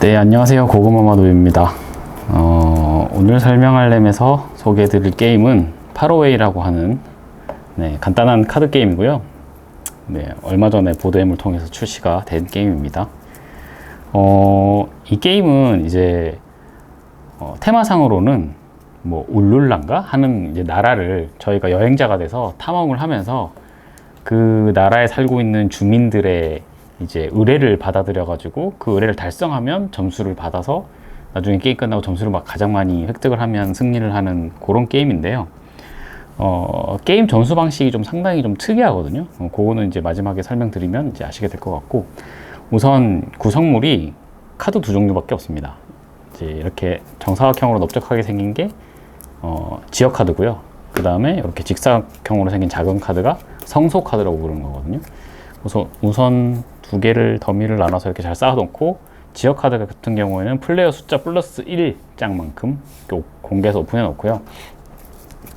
네, 안녕하세요. 고구마마도입니다. 어, 오늘 설명할 램에서 소개해드릴 게임은 파로웨이라고 하는 네, 간단한 카드 게임이고요. 네, 얼마 전에 보드엠을 통해서 출시가 된 게임입니다. 어, 이 게임은 이제 어, 테마상으로는 뭐 울룰란가 하는 이제 나라를 저희가 여행자가 돼서 탐험을 하면서 그 나라에 살고 있는 주민들의 이제 의뢰를 받아들여 가지고 그 의뢰를 달성하면 점수를 받아서 나중에 게임 끝나고 점수를 막 가장 많이 획득을 하면 승리를 하는 그런 게임인데요. 어, 게임 점수 방식이 좀 상당히 좀 특이하거든요. 어, 그거는 이제 마지막에 설명드리면 이제 아시게 될 것 같고 우선 구성물이 카드 두 종류밖에 없습니다. 이제 이렇게 정사각형으로 넓적하게 생긴 게 어, 지역 카드고요. 그 다음에 이렇게 직사각형으로 생긴 작은 카드가 성소 카드라고 부르는 거거든요. 그래서 우선 두 개를 더미를 나눠서 이렇게 잘 쌓아놓고 지역 카드 같은 경우에는 플레이어 숫자 플러스 1장만큼 공개해서 오픈해 놓고요.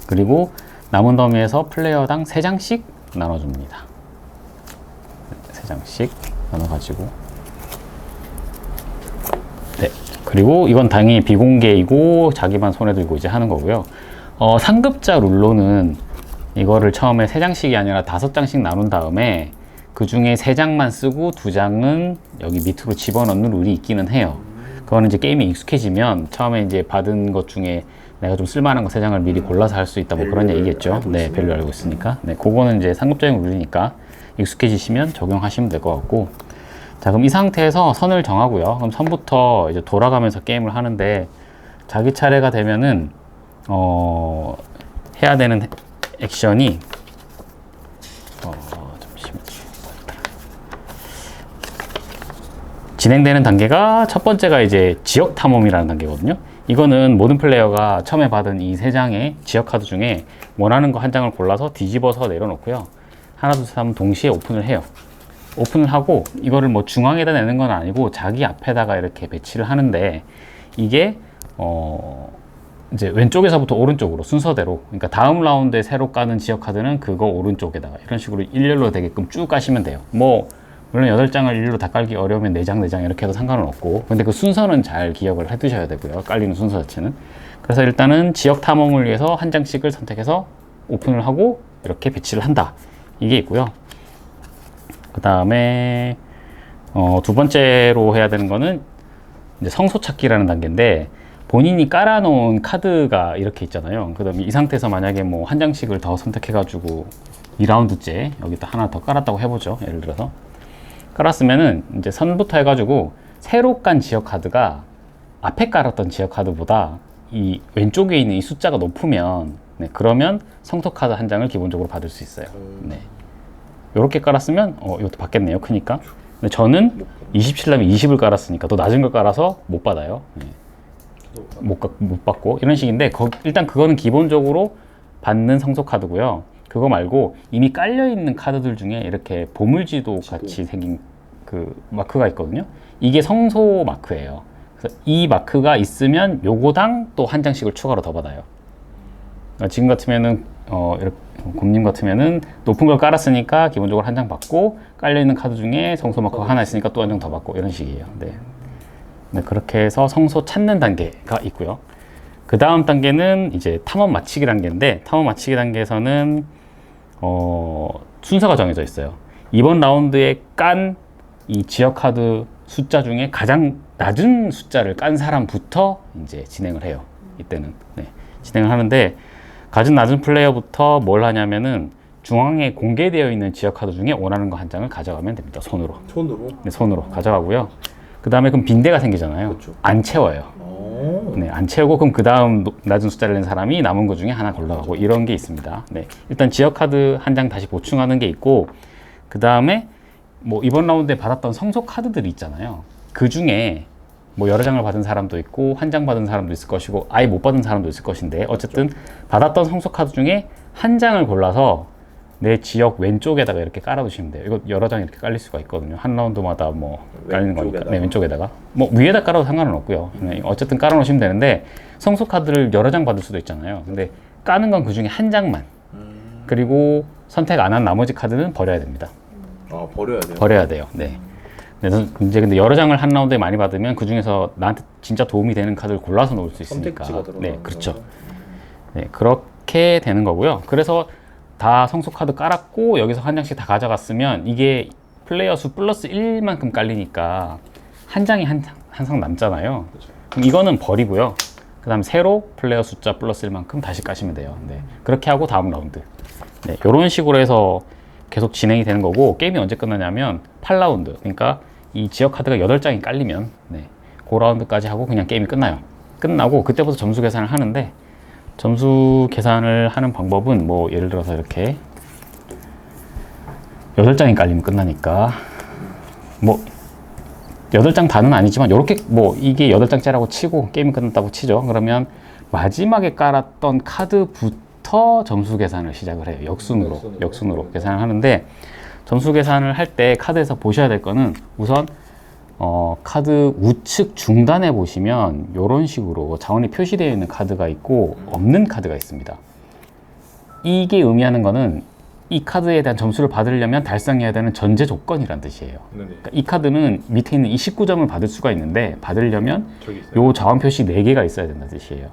그리고 남은 더미에서 플레이어당 3장씩 나눠줍니다. 3장씩 나눠가지고 네. 그리고 이건 당연히 비공개이고 자기만 손에 들고 이제 하는 거고요. 어, 상급자 룰로는 이거를 처음에 3장씩이 아니라 5장씩 나눈 다음에 그 중에 3장만 쓰고 2장은 여기 밑으로 집어넣는 룰이 있기는 해요. 그거는 이제 게임이 익숙해지면 처음에 이제 받은 것 중에 내가 좀 쓸만한 거 3장을 미리 골라서 할 수 있다 뭐 그런 얘기겠죠. 네, 밸류 알고 있으니까. 네, 그거는 이제 상급적인 룰이니까 익숙해지시면 적용하시면 될 것 같고. 자, 그럼 이 상태에서 선을 정하고요. 그럼 선부터 이제 돌아가면서 게임을 하는데 자기 차례가 되면은 어, 해야 되는 액션이 어, 잠시만요. 진행되는 단계가 첫 번째가 이제 지역 탐험이라는 단계거든요. 이거는 모든 플레이어가 처음에 받은 이 세 장의 지역 카드 중에 원하는 거 한 장을 골라서 뒤집어서 내려놓고요. 하나, 둘, 셋 하면 동시에 오픈을 해요. 오픈을 하고 이거를 뭐 중앙에다 내는 건 아니고 자기 앞에다가 이렇게 배치를 하는데 이게 어 이제 왼쪽에서부터 오른쪽으로 순서대로 그러니까 다음 라운드에 새로 까는 지역 카드는 그거 오른쪽에다가 이런 식으로 일렬로 되게끔 쭉 까시면 돼요. 뭐 물론 여덟 장을 일렬로 다 깔기 어려우면 네 장, 네장 이렇게 해도 상관은 없고 근데 그 순서는 잘 기억을 해 두셔야 되고요. 깔리는 순서 자체는. 그래서 일단은 지역 탐험을 위해서 한 장씩을 선택해서 오픈을 하고 이렇게 배치를 한다. 이게 있고요. 그 다음에 어, 두 번째로 해야 되는 거는 이제 성소 찾기라는 단계인데 본인이 깔아놓은 카드가 이렇게 있잖아요. 그 다음에 이 상태에서 만약에 뭐 한 장씩을 더 선택해가지고 2라운드째 여기다 하나 더 깔았다고 해보죠. 예를 들어서 깔았으면은 이제 선부터 해가지고 새로 깐 지역 카드가 앞에 깔았던 지역 카드보다 이 왼쪽에 있는 이 숫자가 높으면 네, 그러면 성소 카드 한 장을 기본적으로 받을 수 있어요. 네. 이렇게 깔았으면 어 이것도 받겠네요 크니까. 근데 저는 27라면 20을 깔았으니까 또 낮은 걸 깔아서 못 받아요. 네. 못, 가- 못 받고. 이런 식인데 거- 일단 그거는 기본적으로 받는 성소 카드고요 그거 말고 이미 깔려 있는 카드들 중에 이렇게 보물지도 같이 생긴 그 마크가 있거든요 이게 성소 마크예요 그래서 이 마크가 있으면 요거당 또 한 장씩을 추가로 더 받아요 어, 지금 같으면은 어 이렇게 곰님 같으면은 높은 걸 깔았으니까 기본적으로 한 장 받고 깔려 있는 카드 중에 성소 마커가 하나 있으니까 또 한 장 더 받고 이런 식이에요. 네. 네, 그렇게 해서 성소 찾는 단계가 있고요. 그 다음 단계는 이제 탐험 마치기 단계인데 탐험 마치기 단계에서는 어, 순서가 정해져 있어요. 이번 라운드에 깐 이 지역 카드 숫자 중에 가장 낮은 숫자를 깐 사람부터 이제 진행을 해요. 이때는 네, 진행을 하는데 가장 낮은 플레이어부터 뭘 하냐면은 중앙에 공개되어 있는 지역 카드 중에 원하는 거 한 장을 가져가면 됩니다. 손으로. 손으로. 네, 손으로 가져가고요. 그 다음에 그럼 빈대가 생기잖아요. 그렇죠. 안 채워요. 오. 네, 안 채우고 그럼 그 다음 낮은 숫자를 낸 사람이 남은 것 중에 하나 골라가고 이런 게 있습니다. 네, 일단 지역 카드 한 장 다시 보충하는 게 있고 그 다음에 뭐 이번 라운드에 받았던 성소 카드들이 있잖아요. 그 중에 뭐 여러 장을 받은 사람도 있고 한 장 받은 사람도 있을 것이고 아예 못 받은 사람도 있을 것인데 어쨌든 받았던 성소 카드 중에 한 장을 골라서 내 지역 왼쪽에다가 이렇게 깔아두시면 돼요. 이거 여러 장 이렇게 깔릴 수가 있거든요. 한 라운드마다 뭐 깔리는 거니까. 네, 왼쪽에다가. 뭐 위에다 깔아도 상관은 없고요. 네, 어쨌든 깔아놓으시면 되는데 성소 카드를 여러 장 받을 수도 있잖아요. 근데 까는 건 그 중에 한 장만. 음. 그리고 선택 안 한 나머지 카드는 버려야 됩니다. 아 버려야 돼요. 버려야 돼요. 네. 그래서 이제 근데 여러 장을 한 라운드에 많이 받으면 그 중에서 나한테 진짜 도움이 되는 카드를 골라서 놓을 수 있으니까. 선택지가 들어가. 네, 그렇죠. 네, 그렇게 되는 거고요. 그래서 다 성소 카드 깔았고 여기서 한 장씩 다 가져갔으면 이게 플레이어 수 플러스 1만큼 깔리니까 한 장이 한, 항상 남잖아요. 그럼 이거는 버리고요. 그 다음 새로 플레이어 숫자 플러스 1만큼 다시 까시면 돼요. 네, 그렇게 하고 다음 라운드. 네, 이런 식으로 해서 계속 진행이 되는 거고 게임이 언제 끝나냐면 8라운드. 그러니까 이 지역 카드가 8장이 깔리면 네, 그 라운드까지 하고 그냥 게임이 끝나요. 끝나고 그때부터 점수 계산을 하는데 점수 계산을 하는 방법은 뭐 예를 들어서 이렇게 8장이 깔리면 끝나니까 뭐 8장 다는 아니지만 이렇게 뭐 이게 8장짜리라고 치고 게임이 끝났다고 치죠. 그러면 마지막에 깔았던 카드부터 점수 계산을 시작을 해요. 역순으로 역순으로. 역순으로 계산을 하는데 점수 계산을 할 때 카드에서 보셔야 될 거는 우선 어, 카드 우측 중단에 보시면 이런 식으로 자원이 표시되어 있는 카드가 있고 없는 카드가 있습니다. 이게 의미하는 거는 이 카드에 대한 점수를 받으려면 달성해야 되는 전제 조건이란 뜻이에요. 네네. 그러니까 이 카드는 밑에 있는 29점을 받을 수가 있는데 받으려면. 요 자원 표시 4개가 있어야 된다는 뜻이에요.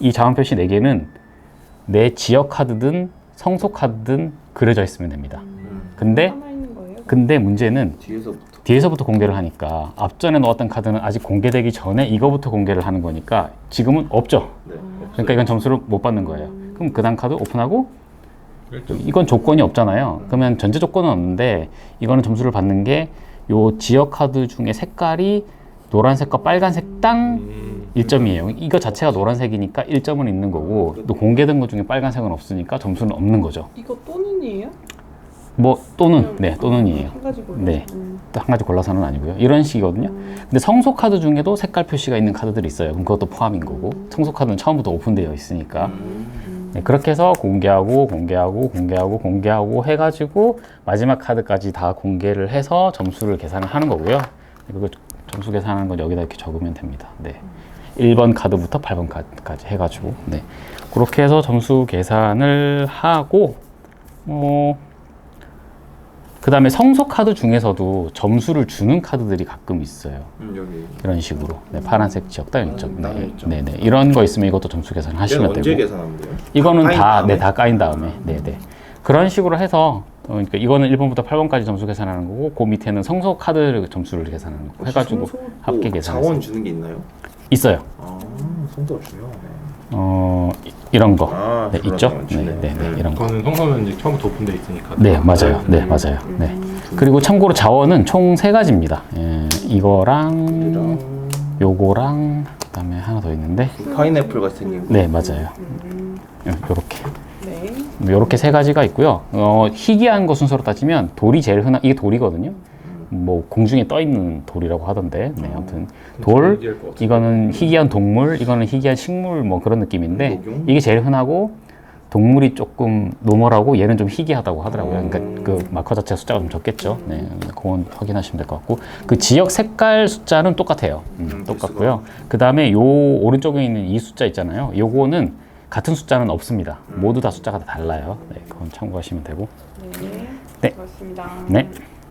이 자원 표시 4개는 내 지역 카드든 성소 카드든 그려져 있으면 됩니다. 근데 있는 거예요? 근데 문제는 뒤에서부터. 공개를 하니까 앞전에 넣었던 카드는 아직 공개되기 전에 이거부터 공개를 하는 거니까 지금은 없죠. 네. 그러니까 이건 점수를 못 받는 거예요. 그럼 그 다음 카드 오픈하고 일점. 이건 조건이 없잖아요. 그러면 전제 조건은 없는데 이거는 점수를 받는 게 요 지역 카드 중에 색깔이 노란색과 빨간색 땅 음. 1점이에요. 이거 자체가 노란색이니까 1점은 있는 거고 또 공개된 것 중에 빨간색은 없으니까 점수는 없는 거죠. 이거 또는이에요? 뭐 또는 네 또는이에요. 한 가지 골라. 네. 음. 또한 가지 골라서는 아니고요. 이런 식이거든요. 근데 성소 카드 중에도 색깔 표시가 있는 카드들이 있어요. 그럼 그것도 포함인 거고 성소 카드는 처음부터 오픈되어 있으니까 음. 네, 그렇게 해서 공개하고 공개하고 공개하고 공개하고 해가지고 마지막 카드까지 다 공개를 해서 점수를 계산을 하는 거고요. 그리고 점수 계산하는 건 여기다 이렇게 적으면 됩니다. 네. 1번 카드부터 8번 카드까지 해가지고 네. 그렇게 해서 점수 계산을 하고 어, 그 다음에 성소 카드 중에서도 점수를 주는 카드들이 가끔 있어요. 음, 여기. 이런 식으로 네, 파란색 지역 땅 1점 땅 네. 네, 네. 이런 거 있으면 이것도 점수 계산 얘는 하시면 언제 되고 계산하면 돼요? 이거는 까인 다, 다음에? 네, 다 까인 다음에, 네, 네. 그런 식으로 해서, 어, 그러니까 이거는 1번부터 8번까지 점수 계산하는 거고, 그 밑에는 성소 카드 점수를 계산하는 거 해가지고 성소도 합계 계산해서 자원 주는 게 있나요? 있어요. 아, 성도가 중요하네. 어, 이- 이런 거. 아, 네. 있죠? 네, 주네요. 네, 네, 이런 거. 그거는 성서면 이제 처음부터 오픈돼 있으니까. 네, 맞아요. 네, 맞아요. 네. 그리고 참고로 자원은 총 세 가지입니다. 예, 이거랑, 요거랑, 그 다음에 하나 더 있는데, 파인애플 같이 생긴 거. 네, 맞아요. 요렇게. 네. 이렇게 세 가지가 있고요. 어, 희귀한 거 순서로 따지면 돌이 제일 흔한 이게 돌이거든요. 뭐 공중에 떠 있는 돌이라고 하던데. 네, 아무튼 돌. 이거는 희귀한 동물, 이거는 희귀한 식물 뭐 그런 느낌인데 녹용? 이게 제일 흔하고 동물이 조금 노멀하고 얘는 좀 희귀하다고 하더라고요. 그러니까 그 마커 자체 숫자가 좀 적겠죠. 네, 그건 확인하시면 될 것 같고 그 지역 색깔 숫자는 똑같아요. 음, 음, 똑같고요. 그 다음에 요 오른쪽에 있는 이 숫자 있잖아요. 요거는 같은 숫자는 없습니다. 모두 다 숫자가 다 달라요. 네, 그건 참고하시면 되고. 네. 네. 고맙습니다. 네.